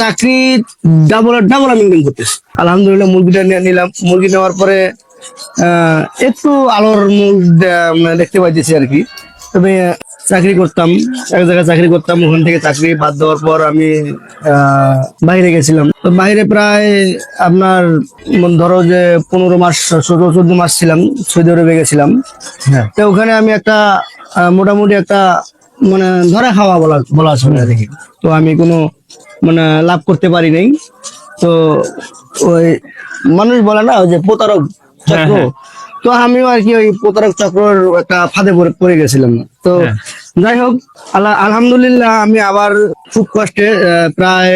চাকরি double double আমি income করতেছি। আলহামদুলিল্লাহ মুরগিটা নিয়ে নিলাম। মুরগি নেওয়ার পরে একটু আলোর মুখ মানে দেখতে পাইতেছি আর কি। তবে চাকরি করতাম এক জায়গায় চাকরি করতাম ওখান থেকে চাকরি বাদ দেওয়ার পর আমি বাইরে গেছিলাম। তো বাইরে প্রায় আপনার ধরো যে পনেরো মাস চোদ্দ চোদ্দ মাস ছিলাম সৌদি আরবে গেছিলাম। হ্যাঁ। তো ওখানে আমি একটা মোটামুটি একটা মানে ধরে খাওয়া বলা বলা চলে আর কি। তো আমি কোনো মানে লাভ করতে পারি নাই। তো ওই মানুষ বলে না ওই যে প্রতারক চক্র। হ্যাঁ, তো আমিও আর কি ওই প্রতারক চক্রর একটা ফাঁদে পড়ে গেছিলাম। তো হ্যাঁ। যাই হোক আল্লাহ আলহামদুলিল্লাহ আমি আবার খুব কষ্টে প্রায়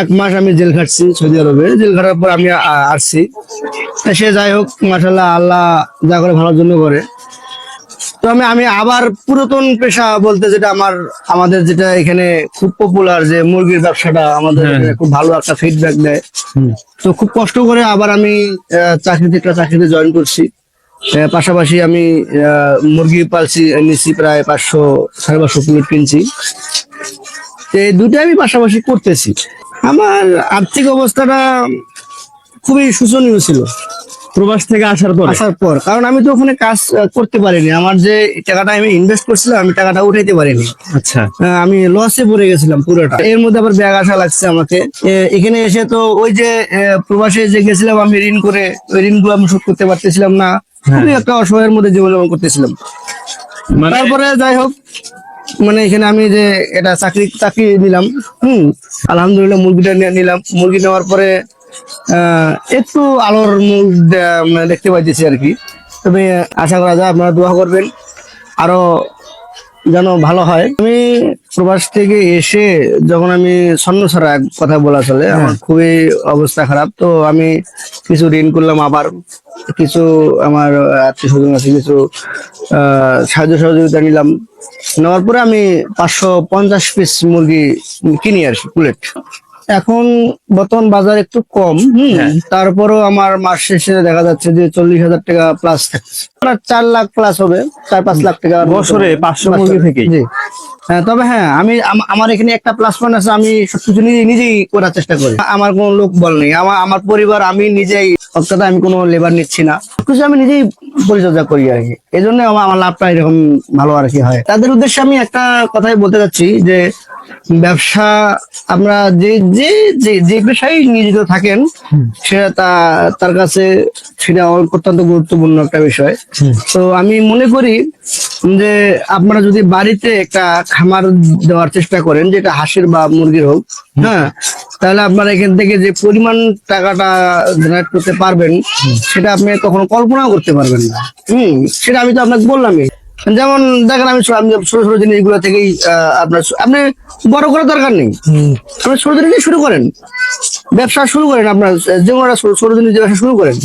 এক মাস আমি জেল খাটছি সৌদি আরবে। জেল খাটার পর আমি আসছি। সে যাই হোক মাসাল্লাহ আল্লাহ যা করে ভালোর জন্য করে। তো আমি আমি আবার পুরাতন পেশা বলতে যেটা আমার আমাদের যেটা এখানে খুব পপুলার যে মুরগির ব্যবসাটা আমাদের হ্যাঁ। খুব ভালো একটা ফিডব্যাক দেয়। তো খুব কষ্ট করে আবার আমি চাকরিতে একটা চাকরিতে জয়েন করছি। পাশাপাশি আমি মুরগি পালছি নিচ্ছি প্রায় পাঁচশো সাড়ে পাঁচশো প্লেট কিনছি। তো এই দুটো আমি পাশাপাশি করতেছি। আমার আর্থিক অবস্থাটা খুবই শোচনীয় ছিল। প্রবাস থেকে আসার পর? আসার পর। কারণ আমি তো ওখানে কাজ করতে পারিনি। আমার যে টাকাটা আমি ইনভেস্ট করছিলাম আমি টাকাটা উঠাইতে পারিনি। আচ্ছা। আমি লসে পড়ে গেছিলাম পুরোটা। এর মধ্যে আবার ব্যাগ আসা লাগছে আমাকে। এখানে এসে তো ওই যে প্রবাসে যে গেছিলাম আমি ঋণ করে ওই ঋণগুলো আমি শোধ করতে পারতেছিলাম না। খুবই একটা অসহায়ের মধ্যে জীবনযাপন করতেছিলাম। মানে তারপরে যাই হোক মানে এখানে আমি যে এটা চাকরি চাকরি নিলাম হুম আলহামদুলিল্লাহ মুরগিটা নিয়ে নিলাম। মুরগি নেওয়ার পরে একটু আলোর মুখ দেখতে পাইতেছি আর কি। তবে আশা করা যায় আপনারা দোয়া করবেন আরও যেন ভালো হয়। আমি প্রবাস থেকে এসে যখন আমি স্বর্ণ ছাড়া কথা বলা চলে আমার খুবই অবস্থা খারাপ। তো আমি কিছু ঋণ করলাম আবার। কিছু আমার আত্মীয় স্বজন আছে কিছু আহ, সাহায্য সহযোগিতা নিলাম। নেওয়ার পরে আমি পাঁচশো পঞ্চাশ পিস মুরগি কিনি আর কি প্লেট। এখন বর্তমান বাজার একটু কম হম? তারপরও আমার মাস শেষে দেখা যাচ্ছে যে চল্লিশ হাজার টাকা প্লাস আপনার চার লাখ প্লাস হবে চার পাঁচ লাখ টাকা বছরে 500 মুরগি থেকেই? জি। হ্যাঁ, তবে হ্যাঁ আমি আমার এখানে একটা প্লাস পয়েন্ট আছে আমি সবকিছু নিজে নিজেই করার চেষ্টা করি। আমার কোনো লোক বল নেই। আমার আমার পরিবার আমি নিজেই অর্থাৎ আমি কোনো লেবার নিচ্ছি না। কিছু আমি নিজেই পরিচর্যা করি আর কি। এই জন্য আমার লাভটা এরকম ভালো আর কি হয়। তাদের উদ্দেশ্যে আমি একটা কথাই বলতে চাচ্ছি যে ব্যবসা আমরা যে যে যে- পেশায় নিয়োজিত থাকেন সেটা তা- তার কাছে সেটা অত্যন্ত গুরুত্বপূর্ণ একটা বিষয়। তো আমি মনে করি যে আপনারা যদি বাড়িতে একটা খামার দেওয়ার চেষ্টা করেন যেটা হাঁসের বা মুরগির হোক হ্যাঁ তাহলে আপনারা এখান থেকে যে পরিমাণ টাকাটা জেনারেট করতে পারবেন সেটা আপনি কখনো কল্পনাও করতে পারবেন না। হম সেটা আমি তো আপনাকে বললামই। যেমন দেখেন আমি ছোট ছোট জিনিসগুলো থেকেই আপনার আপনি বড় করার দরকার নেই। আপনি ছোট জিনিস শুরু করেন। ব্যবসা শুরু করেন আপনার যে কোনো ছোট- জিনিস ব্যবসা শুরু করেন।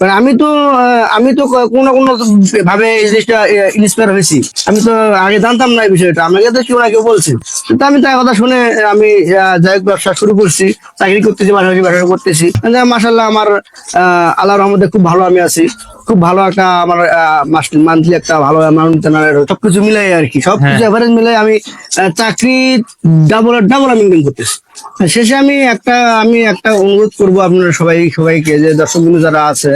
মানে আমি তো আমি তো কোনো না কোনো ভাবে এই জিনিসটা ইন্সপায়ার হয়েছি। আমি তো আগে জানতাম না এই বিষয়টা। আমাকে তো কেউ না কেউ বলছে। তো আমি তার কথা শুনে আমি যাই হোক ব্যবসা শুরু করছি। চাকরি করতেছি পাশাপাশি ব্যবসা করতেছি। মাসাল্লাহ আমার আহ, আল্লাহর রহমতে খুব ভালো আমি আছি। খুব ভালো একটা আমার মান্থলি একটা ভালো অ্যামাউন্ট জেনারেট সবকিছু মিলাই আর কি। সবকিছু এভারেজ মিলাই আমি চাকরি ডাবল ডাবল আমি ইনকাম করতেছি। শেষে আমি একটা আমি একটা অনুরোধ করব আপনারা সবাই সবাইকে যে দর্শক বিন্দু যারা আছে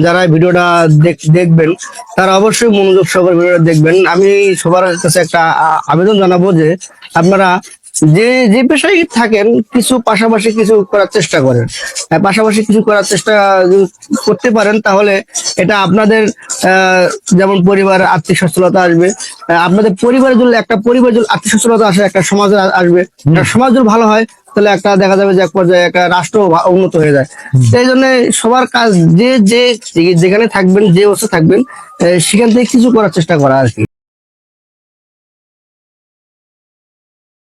যারা ভিডিওটা দেখ- দেখবেন তারা অবশ্যই মনোযোগ সবার ভিডিওটা দেখবেন। আমি সবার কাছে একটা আবেদন জানাব যে আপনারা যে যে পেশায় থাকেন কিছু পাশাপাশি কিছু করার চেষ্টা করেন। হ্যাঁ, পাশাপাশি কিছু করার চেষ্টা করতে পারেন তাহলে এটা আপনাদের আহ, যেমন পরিবার আর্থিক সচ্ছলতা আসবে আপনাদের পরিবারের জন্য একটা পরিবার যদি আর্থিক সচ্ছলতা আসে একটা সমাজ আসবে। সমাজ যদি ভালো হয় তাহলে একটা দেখা যাবে যে এক পর্যায়ে একটা রাষ্ট্র উন্নত হয়ে যায়। সেই জন্য সবার কাজ যে যে যেখানে থাকবেন যে অবস্থা থাকবেন সেখান থেকে কিছু করার চেষ্টা করা আর কি।